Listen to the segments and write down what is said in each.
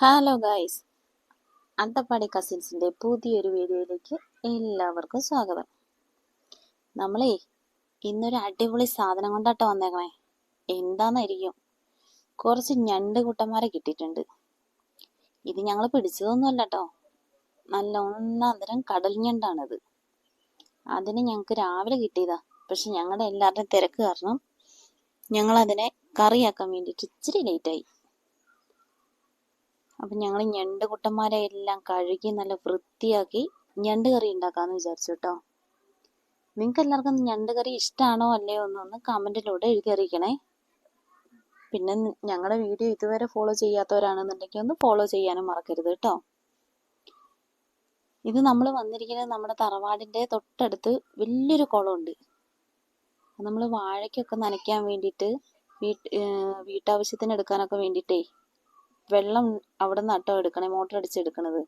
Hello guys Attappadi കസിൻസിന്റെ പുതിയൊരു വീഡിയോയിലേക്ക് എല്ലാവർക്കും സ്വാഗതം. നമ്മളേ ഇന്നൊരു അടിപൊളി സാധനം കൊണ്ടാട്ടോ വന്നേക്കണേ. എന്താണെന്നായിരിക്കും കുറച്ച് ഞണ്ട് കുട്ടന്മാരെ കിട്ടിയിട്ടുണ്ട്. ഇത് ഞങ്ങൾ പിടിച്ചതൊന്നുമല്ല കേട്ടോ നല്ല ഒന്നാന്തരം തരം കടൽ ഞണ്ടാണിത്. അതിന് ഞങ്ങൾക്ക് രാവിലെ കിട്ടിയതാ. പക്ഷെ ഞങ്ങളുടെ എല്ലാവരുടെയും തിരക്ക് കാരണം ഞങ്ങളതിനെ കറിയാക്കാൻ വേണ്ടിയിട്ട് ഇച്ചിരി ലേറ്റായി അപ്പം ഞങ്ങൾ ഞണ്ട് കുട്ടന്മാരെ എല്ലാം കഴുകി നല്ല വൃത്തിയാക്കി ഞണ്ട് കറി ഉണ്ടാക്കാന്ന് വിചാരിച്ചു കേട്ടോ നിങ്ങൾക്ക് എല്ലാവർക്കും ഞണ്ട് കറി ഇഷ്ടമാണോ അല്ലയോ എന്നൊന്ന് കമന്റിലൂടെ എഴുതി അറിയിക്കണേ. പിന്നെ ഞങ്ങളുടെ വീഡിയോ ഇതുവരെ ഫോളോ ചെയ്യാത്തവരാണെന്നുണ്ടെങ്കിൽ ഒന്ന് ഫോളോ ചെയ്യാനും മറക്കരുത് കേട്ടോ ഇത് നമ്മൾ വന്നിരിക്കുന്നത് നമ്മുടെ തറവാടിന്റെ തൊട്ടടുത്ത് വലിയൊരു കുളമുണ്ട്. നമ്മൾ വാഴയ്ക്കൊക്കെ നനയ്ക്കാൻ വേണ്ടിയിട്ട് വീട്ട് വീട്ടാവശ്യത്തിന് എടുക്കാനൊക്കെ വേണ്ടിയിട്ടേ വെള്ളം അവിടെ നിന്ന് അട്ടം എടുക്കണേ മോട്ടർ അടിച്ചെടുക്കണത്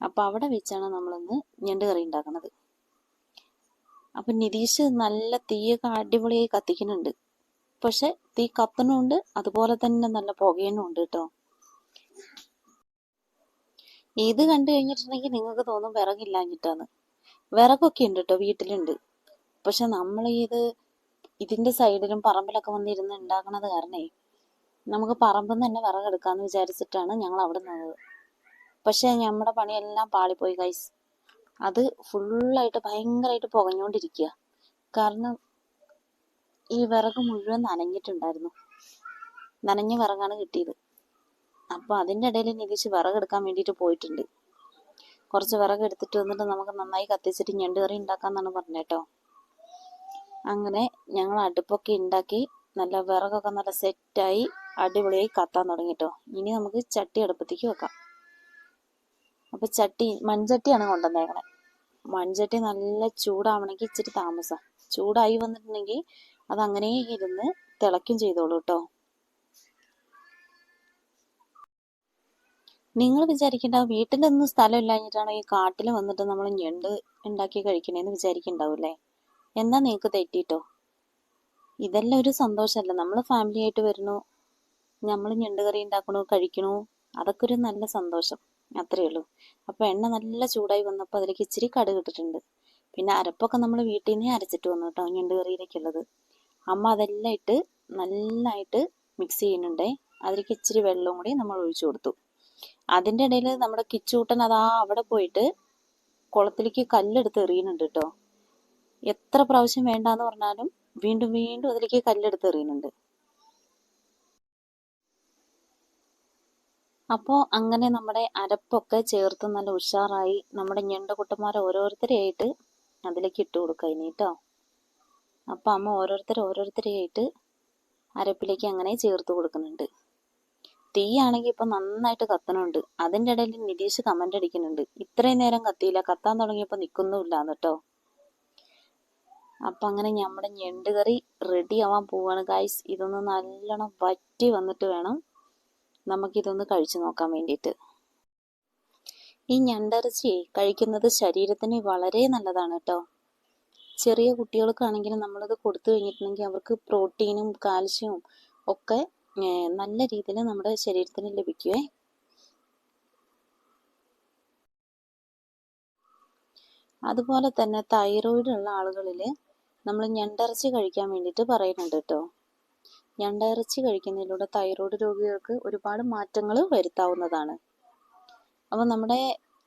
അപ്പോൾ അവിടെ വെച്ചാണ് നമ്മളിന്ന് ഞണ്ട് കറി ഉണ്ടാക്കുന്നത് അപ്പം നിതീഷ് നല്ല തീയൊക്കെ അടിപൊളിയായി കത്തിക്കുന്നുണ്ട്. പക്ഷെ തീ കത്തണുണ്ട് അതുപോലെ തന്നെ നല്ല പുകയണുണ്ട് കേട്ടോ. ഇത് കണ്ടു കഴിഞ്ഞിട്ടുണ്ടെങ്കിൽ നിങ്ങൾക്ക് തോന്നും വിറകില്ലാഞ്ഞിട്ടാന്ന്. വിറകൊക്കെ ഉണ്ട് കേട്ടോ വീട്ടിലുണ്ട്. പക്ഷെ നമ്മൾ ഇത് ഇതിന്റെ സൈഡിലും പറമ്പിലൊക്കെ വന്നിരുന്ന് ഉണ്ടാക്കണത് കാരണേ നമുക്ക് പറമ്പിൽ നിന്ന് തന്നെ വിറകെടുക്കാന്ന് വിചാരിച്ചിട്ടാണ് ഞങ്ങൾ അവിടെ നിന്നത്. പക്ഷെ നമ്മുടെ പണിയെല്ലാം പാളിപ്പോയി കൈസ് അത് ഫുള്ളായിട്ട് ഭയങ്കരമായിട്ട് പുകഞ്ഞുകൊണ്ടിരിക്കുക കാരണം ഈ വിറക് മുഴുവൻ നനഞ്ഞിട്ടുണ്ടായിരുന്നു. നനഞ്ഞ വിറകാണ് കിട്ടിയത്. അപ്പോൾ അതിന്റെ ഇടയിൽ നിതീഷ് വിറകെടുക്കാൻ വേണ്ടിയിട്ട് പോയിട്ടുണ്ട്. കുറച്ച് വിറക് എടുത്തിട്ട് വന്നിട്ട് നമുക്ക് നന്നായി കത്തിച്ചിട്ട് ഞണ്ട് കറി ഉണ്ടാക്കാന്നാണ് പറഞ്ഞേട്ടോ അങ്ങനെ ഞങ്ങൾ അടുപ്പൊക്കെ ഉണ്ടാക്കി നല്ല വിറകൊക്കെ നല്ല സെറ്റായി അടിപൊളിയായി കത്താൻ തുടങ്ങിട്ടോ. ഇനി നമുക്ക് ചട്ടി അടുപ്പത്തേക്ക് വെക്കാം. അപ്പൊ ചട്ടി മൺചട്ടിയാണ് കൊണ്ടുവന്നേക്കണേ. മൺചട്ടി നല്ല ചൂടാവണമെങ്കിൽ ഇച്ചിരി താമസം. ചൂടായി വന്നിട്ടുണ്ടെങ്കിൽ അത് അങ്ങനെ ഇരുന്ന് തിളക്കും ചെയ്തോളൂ കേട്ടോ നിങ്ങൾ വിചാരിക്കേണ്ട വീട്ടിലൊന്നും സ്ഥലം ഇല്ലാഞ്ഞിട്ടാണ് ഈ കാട്ടിൽ വന്നിട്ട് നമ്മൾ ഞണ്ട് ഉണ്ടാക്കി കഴിക്കണേന്ന് വിചാരിക്കണ്ടാവൂലേ എന്നാ നിങ്ങൾക്ക് തെറ്റിട്ടോ? ഇതെല്ലാം ഒരു സന്തോഷമല്ല? നമ്മൾ ഫാമിലി ആയിട്ട് വരുന്നു. നമ്മൾ ഞണ്ടുകറി ഉണ്ടാക്കണു കഴിക്കണു അതൊക്കെ ഒരു നല്ല സന്തോഷം. അത്രയേ ഉള്ളൂ. അപ്പോൾ എണ്ണ നല്ല ചൂടായി വന്നപ്പോൾ അതിലേക്ക് ഇച്ചിരി കടുക് ഇട്ടിട്ടുണ്ട്. പിന്നെ അരപ്പൊക്കെ നമ്മൾ വീട്ടിൽ നിന്ന് അരച്ചിട്ട് വന്നു കേട്ടോ ഞണ്ടുകറിയിലേക്കുള്ളത് അമ്മ അതെല്ലാം ഇട്ട് നന്നായിട്ട് മിക്സ് ചെയ്യുന്നുണ്ടേ. അതിലേക്ക് ഇച്ചിരി വെള്ളവും കൂടി നമ്മൾ ഒഴിച്ചു കൊടുത്തു. അതിന്റെ ഇടയിൽ നമ്മുടെ കിച്ചൂട്ടൻ അതാ അവിടെ പോയിട്ട് കുളത്തിലേക്ക് കല്ലെടുത്ത് എറിയുന്നുണ്ട് കേട്ടോ. എത്ര പ്രാവശ്യം വേണ്ടാന്ന് പറഞ്ഞാലും വീണ്ടും വീണ്ടും അതിലേക്ക് കല്ലെടുത്ത് എറിയുന്നുണ്ട്. അപ്പോൾ അങ്ങനെ നമ്മുടെ അരപ്പൊക്കെ ചേർത്ത് നല്ല ഉഷാറായി നമ്മുടെ ഞണ്ടക്കുട്ടന്മാരെ ഓരോരുത്തരെയായിട്ട് അതിലേക്ക് ഇട്ട് കൊടുക്കുക ഇനി കേട്ടോ അപ്പോൾ അമ്മ ഓരോരുത്തർ ഓരോരുത്തരെയായിട്ട് അരപ്പിലേക്ക് അങ്ങനെ ചേർത്ത് കൊടുക്കുന്നുണ്ട്. തീയാണെങ്കിൽ ഇപ്പം നന്നായിട്ട് കത്തണുണ്ട്. അതിന്റെ ഇടയിൽ നിതീഷ് കമന്റ് അടിക്കുന്നുണ്ട്. ഇത്രയും നേരം കത്തിയില്ല. കത്താൻ തുടങ്ങിയപ്പോൾ നിൽക്കുന്നുമില്ല കേട്ടോ അപ്പം അങ്ങനെ നമ്മുടെ ഞണ്ട് കറി റെഡി ആവാൻ പോവാണ്. ഗായ്സ് ഇതൊന്ന് നല്ലോണം വറ്റി വന്നിട്ട് വേണം നമുക്കിതൊന്ന് കഴിച്ചു നോക്കാൻ വേണ്ടിയിട്ട്. ഈ ഞണ്ടിറച്ചി കഴിക്കുന്നത് ശരീരത്തിന് വളരെ നല്ലതാണ് കേട്ടോ. ചെറിയ കുട്ടികൾക്കാണെങ്കിലും നമ്മളത് കൊടുത്തു കഴിഞ്ഞിട്ടുണ്ടെങ്കിൽ അവർക്ക് പ്രോട്ടീനും കാൽസ്യവും ഒക്കെ നല്ല രീതിയിൽ നമ്മുടെ ശരീരത്തിന് ലഭിക്കുവേ. അതുപോലെ തന്നെ തൈറോയിഡ് ഉള്ള ആളുകളിൽ നമ്മൾ ഞണ്ടിറച്ചി കഴിക്കാൻ വേണ്ടിയിട്ട് പറയുന്നുണ്ട് കേട്ടോ. ഞണ്ടിറച്ചി കഴിക്കുന്നതിലൂടെ തൈറോയ്ഡ് രോഗികൾക്ക് ഒരുപാട് മാറ്റങ്ങൾ വരുത്താവുന്നതാണ്. അപ്പോൾ നമ്മുടെ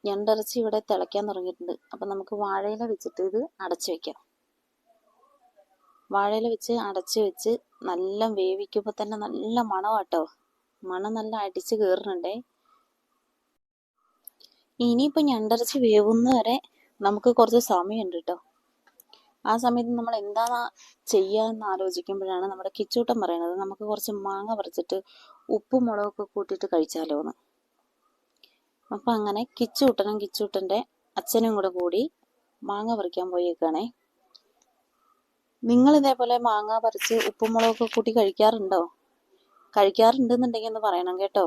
ഞണ്ടിറച്ചി ഇവിടെ തിളയ്ക്കാൻ തുടങ്ങിയിട്ടുണ്ട്. അപ്പം നമുക്ക് വാഴയില വെച്ചിട്ട് ഇത് അടച്ചു വെക്കാം. വാഴയില വെച്ച് അടച്ചു വെച്ച് നല്ല വേവിക്കുമ്പോൾ തന്നെ നല്ല മണമാട്ടോ മണം നല്ല അടിച്ച് കയറുന്നുണ്ടേ ഇനിയിപ്പോൾ ഞണ്ടിറച്ചി വേവുന്നവരെ നമുക്ക് കുറച്ച് സമയമുണ്ട് കേട്ടോ ആ സമയത്ത് നമ്മൾ എന്താണ് ചെയ്യാന്ന് ആലോചിക്കുമ്പോഴാണ് നമ്മുടെ കിച്ചൂട്ടൻ പറയുന്നത്. നമുക്ക് കുറച്ച് മാങ്ങ പറിച്ചിട്ട് ഉപ്പും മുളകൊക്കെ കൂട്ടിയിട്ട് കഴിച്ചാലോ എന്ന് അപ്പം അങ്ങനെ കിച്ചൂട്ടനും കിച്ചൂട്ടന്റെ അച്ഛനും കൂടെ കൂടി മാങ്ങ പറിക്കാൻ പോയേക്കാണേ. നിങ്ങൾ ഇതേപോലെ മാങ്ങ പറിച്ച് ഉപ്പും മുളകൊക്കെ കൂട്ടി കഴിക്കാറുണ്ടോ? കഴിക്കാറുണ്ടെന്നുണ്ടെങ്കിൽ ഒന്ന് പറയണം കേട്ടോ.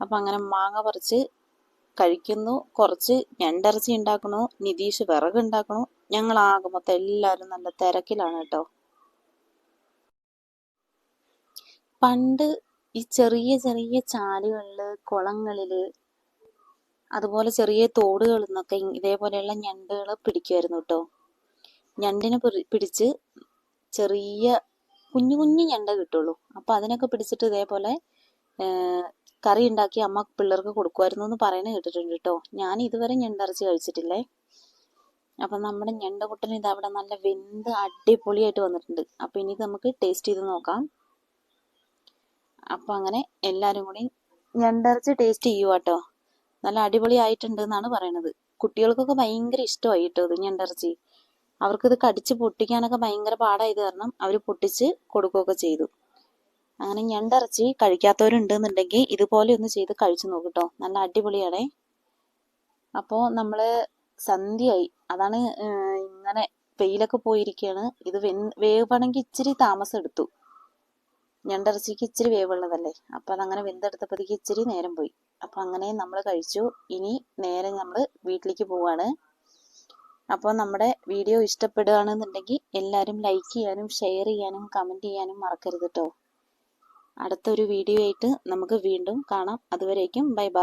അപ്പം അങ്ങനെ മാങ്ങ പറിച്ച് കഴിക്കുന്നു കുറച്ച് ഞണ്ടിറച്ചി ഉണ്ടാക്കണു നിതീഷ് വിറക് ആകെ മൊത്തം എല്ലാവരും നല്ല തിരക്കിലാണ് കേട്ടോ പണ്ട് ഈ ചെറിയ ചെറിയ ചാലുകളിൽ കുളങ്ങളിൽ അതുപോലെ ചെറിയ തോടുകളിൽ നിന്നൊക്കെ ഇതേപോലെയുള്ള ഞണ്ടുകളെ പിടിക്കുമായിരുന്നു കേട്ടോ ഞണ്ടിനെ പിടിച്ച് ചെറിയ കുഞ്ഞു കുഞ്ഞു ഞണ്ട കിട്ടുള്ളൂ. അപ്പൊ അതിനൊക്കെ പിടിച്ചിട്ട് ഇതേപോലെ കറി ഉണ്ടാക്കി അമ്മ പിള്ളേർക്ക് കൊടുക്കുമായിരുന്നു എന്ന് പറയുന്നത് കേട്ടിട്ടുണ്ട് കേട്ടോ. ഞാൻ ഇതുവരെ ഞണ്ടിറച്ചി കഴിച്ചിട്ടില്ലേ? അപ്പൊ നമ്മുടെ ഞണ്ടുകുട്ടൻ ഇത് അവിടെ നല്ല വെന്ത് അടിപൊളിയായിട്ട് വന്നിട്ടുണ്ട്. അപ്പൊ ഇനി നമുക്ക് ടേസ്റ്റ് ചെയ്ത് നോക്കാം. അപ്പൊ അങ്ങനെ എല്ലാവരും കൂടി ഞണ്ടിറച്ചി ടേസ്റ്റ് ചെയ്യുക കേട്ടോ നല്ല അടിപൊളി ആയിട്ടുണ്ട് എന്നാണ് പറയണത്. കുട്ടികൾക്കൊക്കെ ഭയങ്കര ഇഷ്ടമായി കേട്ടോ ഇത് ഞണ്ടിറച്ചി അവർക്കിത് കടിച്ച് പൊട്ടിക്കാനൊക്കെ ഭയങ്കര പാടായത് കാരണം അവർ പൊട്ടിച്ച് കൊടുക്കുകയൊക്കെ ചെയ്തു. അങ്ങനെ ഞണ്ടിറച്ചി കഴിക്കാത്തവരുണ്ട് എന്നുണ്ടെങ്കിൽ ഇതുപോലെ ഒന്ന് ചെയ്ത് കഴിച്ചു നോക്ക് കേട്ടോ നല്ല അടിപൊളിയാണേ. അപ്പോൾ നമ്മൾ സന്ധ്യയായി. അതാണ് ഇങ്ങനെ വെയിലൊക്കെ പോയിരിക്കുകയാണ് ഇത് വെ വേവണമെങ്കിൽ ഇച്ചിരി താമസം എടുത്തു ഞണ്ടിറച്ചിക്ക് ഇച്ചിരി വേവുള്ളതല്ലേ? അപ്പോൾ അതങ്ങനെ വെന്തെടുത്തപ്പോഴത്തേക്ക് ഇച്ചിരി നേരം പോയി. അപ്പോൾ അങ്ങനെ നമ്മൾ കഴിച്ചു. ഇനി നേരെ നമ്മൾ വീട്ടിലേക്ക് പോവാണ്. അപ്പോൾ നമ്മുടെ വീഡിയോ ഇഷ്ടപ്പെടുകയാണെന്നുണ്ടെങ്കിൽ എല്ലാവരും ലൈക്ക് ചെയ്യാനും ഷെയർ ചെയ്യാനും കമന്റ് ചെയ്യാനും മറക്കരുത് കേട്ടോ അടുത്തൊരു വീഡിയോ ആയിട്ട് നമുക്ക് വീണ്ടും കാണാം. അതുവരേക്കും ബൈ ബൈ